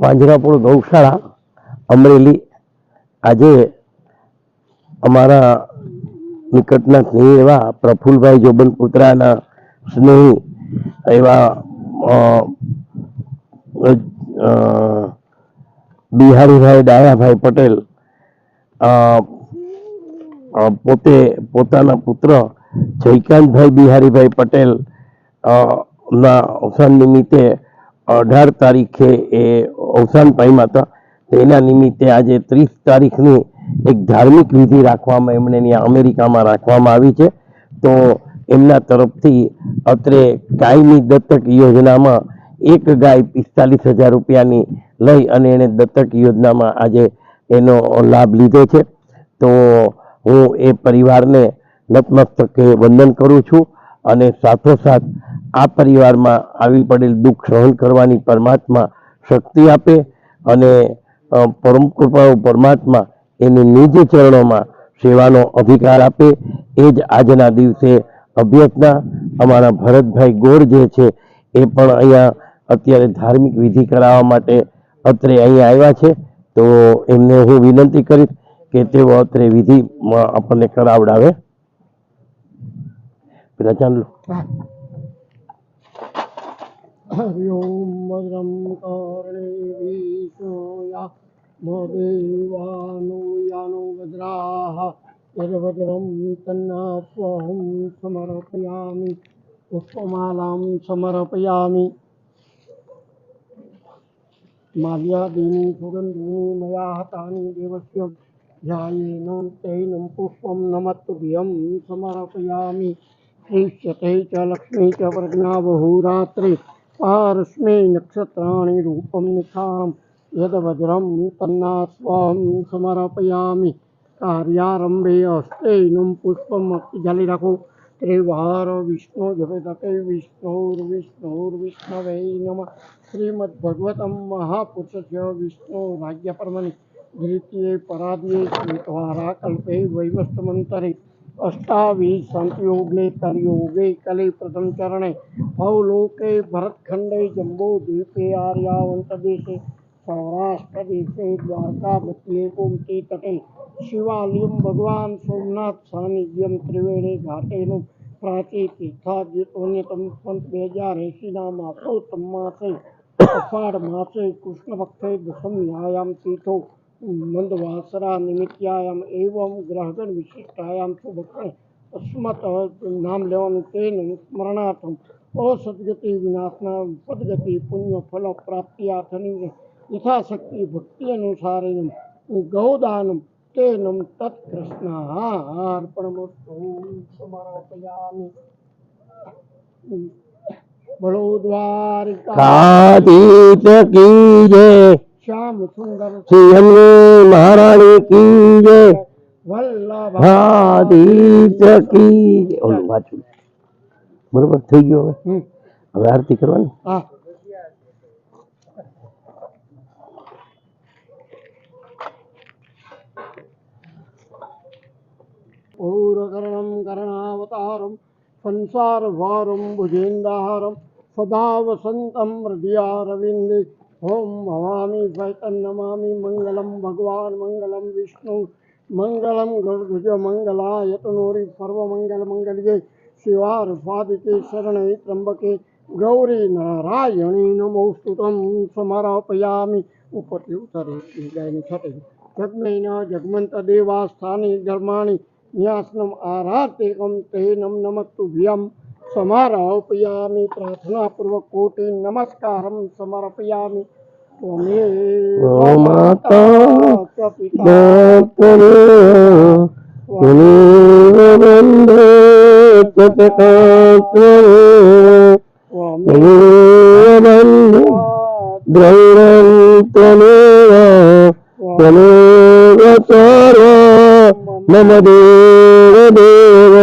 પાંજરાપોળ ગૌશાળા અમરેલી. આજે અમારા નિકટના સ્નેહી એવા પ્રફુલભાઈ જોબન પુત્રાના સ્નેહી એવા બિહારીભાઈ ડાયાભાઈ પટેલ પોતે પોતાના પુત્ર જયકાંતભાઈ બિહારીભાઈ પટેલ ના અવસાન નિમિત્તે અઢાર તારીખે એ અવસાન પામ્યા હતા. તેના નિમિત્તે આજે ત્રીસ તારીખની એક ધાર્મિક વિધિ રાખવામાં એમણે ત્યાં અમેરિકામાં રાખવામાં આવી છે. તો એમના તરફથી અત્રે ગાયની દત્તક યોજનામાં એક ગાય પિસ્તાલીસ હજાર રૂપિયાની લઈ અને એણે દત્તક યોજનામાં આજે એનો લાભ લીધો છે. તો હું એ પરિવારને નતમસ્તકે વંદન કરું છું અને સાથોસાથ આ પરિવારમાં આવી પડેલ દુઃખ સહન કરવાની પરમાત્મા શક્તિ આપે અને પરમ કૃપાળુ પરમાત્મા એની નિજ ચરણોમાં સેવાનો અધિકાર આપે. એ જ આજના દિવસે અભ્યર્થના. અમારા ભરતભાઈ ગોર જે છે, એ પણ અહીંયા અત્યારે ધાર્મિક વિધિ કરાવવા માટે અત્રે અહીંયા આવ્યા છે. તો એમને હું વિનંતી કરીશ કે તેઓ અત્રે વિધિ આપણને કરાવડાવે. પેલા ચાંદલો. हरि ओं मधुरं कर्णेभिषोया मदेवानो यानो भद्राः यद्भद्रं तन्नाप्वहं समर्पयामि पुष्पमालां समर्पयामि माल्यादीनि सुगन्धिनि मया हतानि देवस्य ध्यायेन तैनं पुष्पं नमत्तुभ्यं समर्पयामि श्रीश्यते च लक्ष्मी च प्रज्ञा बहुरात्रि पारस्मै नक्षत्राणि रूपं निखारं यद्भद्रं तन्नास्वां समर्पयामि कार्यारम्भे हस्तेनं पुष्पम् जले रखो त्रिवार विष्णु जगदते विष्णुर्विष्णुर्विष्णवे नमः श्रीमद्भगवतं महापुरुषस्य विष्णु राज्यपर्मणि द्वितीये पराद्ये द्वारा कल्पे वैवस्तमन्तरे અષ્ટાવી સંતયોગે તરયોગે કલે પ્રથમ ચરણે ભવલોકે ભરતખંડે જમ્બો દ્વીપે આર્યાવંત દેશે, સૌરાષ્ટ્ર દેશે, દ્વારકા મધ્યે ગોમતી તટે, શિવાલયમ ભગવાન સોમનાથ સાનિધ્યમ ત્રિવેણી ઘાટેનું પ્રાચી તીર્થાદ્યુતોન્યતમ સંત બે હજાર એંશીના માસો માસે અષાઢ માસે કૃષ્ણ ભક્તે દસમ ન્યાયામ તીર્થો મંદવાસરા નિમિત્યાયામ એવમ ગ્રહગણ વિશિષ્ટાયામ શુભક્ષણે અસ્મત નામ લેવાનું તેનું સ્મરણાર્થમ અસદગતિ વિનાશના સદગતિ પુણ્ય ફલ પ્રાપ્ત્યાર્થની યથાશક્તિ ભક્તિ અનુસારેણ ગૌદાનમ તેનમ તત્કૃષ્ણાર્પણમસ્તુ સમર્પયામિ. બોલો દ્વારિકા કાતીત કી જય. શ્યામ સુંદર સિંહની મહારાણી કી જય વલ્લભ ભાતીત કી જય ઓલું પાછું બરોબર થઈ ગયું હવે હમ. હવે આરતી કરવાની હા પૂરકર્ણમ કર્ણાવતારમ સંસારભારમ ભુજેન્દાહારમ સદા વસંતમ હૃદયારવિંદે ઓમ ભવામી ચૈતન્યમામી મંગલમ ભગવાન મંગલમ વિષ્ણુ મંગલમ ગરુડભુજ મંગલાય તનોરી સર્વમંગલ મંગલ્યે શિવાર્પાદિકે શરણે ત્રંબકે ગૌરી નારાયણી નમોસ્તુતમ સમર્પયામિ ઉપરથી ઉતરે ગાયની છટે જગનૈન જગમંત દેવા સ્થાની ધર્માણી ન્યાસનમ આરાધ્યકમ તેનમ નમસ્તુભ્યમ સમારોપયામિ પ્રાર્થનાપૂર્વક సమర్పయామి ప్రార్థనాపూర్వక కోటి నమస్కారం సమర్పయామి మమ దేవ దేవ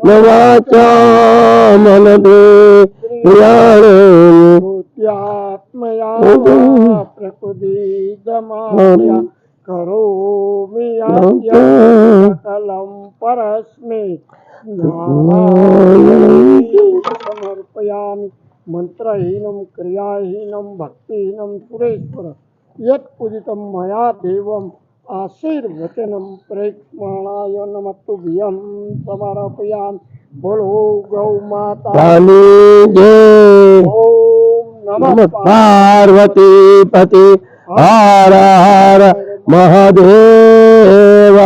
નવાચા મનદે યાણે ભૂત્યાત્મયા કરોમિ કલમ પરસ્મે સમર્પયામિ મંત્રહીનમ ક્રિયાહીનમ ભક્તિહીનમ સુરેશ્વર યત પૂજિતમ મયા દેવમ આશીર્વચનમ પ્રેક્ષમાણાય નમતુભ્યમ સમર્પયામ બોલો ગૌ માતા કાની જય ઓમ નમઃ પાર્વતી પતિ હર હર મહાદેવ